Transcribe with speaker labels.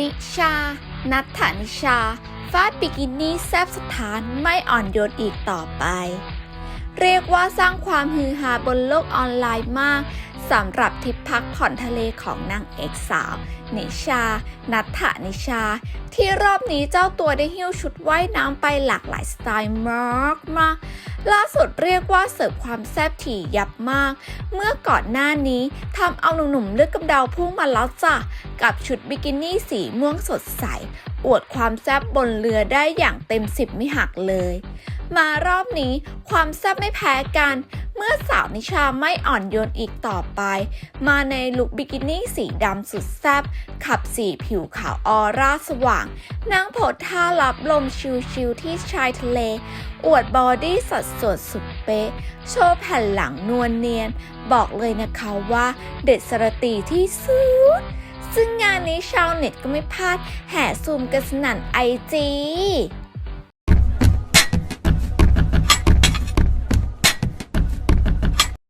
Speaker 1: นิชา นัทธานิชาฟาดบิกินี่แซบสถานไม่อ่อนโยนอีกต่อไป เรียกว่าสร้างความฮือฮาบนโลกออนไลน์มาก สำหรับทริปพักผ่อนทะเลของนางเอกสาว นิชา นัทธนิชา ที่รอบนี้เจ้าตัวได้หิ้วชุดว่ายน้ำไปหลากหลายสไตล์มากมากล่าสุดเรียกว่าเสิร์ฟความแซ่บถี่ยับมาก เมื่อก่อนหน้านี้ทำเอาหนุ่มๆเลือดกำเดาพุ่งมาแล้วจ้ะ กับชุดบิกินี่สีม่วงสดใส อวดความแซ่บบนเรือได้อย่างเต็มสิบไม่หักเลย มารอบนี้ความแซ่บไม่แพ้กัน เมื่อสาวนิชาไม่อ่อนโยนอีกต่อไป มาในลุคบิกินี่สีดำสุดแซ่บขับสีผิวขาวออร่าสว่างนั่งโพสท่ารับลมชิลๆที่ชายทะเล อวดบอดี้สัดส่วนสุดเป๊ะ โชว์แผ่นหลังนวลเนียน บอกเลยนะคะว่าเด็ดสรตีที่สุดซึ่งงานนี้ชาวเน็ตก็ไม่พลาดแห่ซูมกันสนั่นไอจี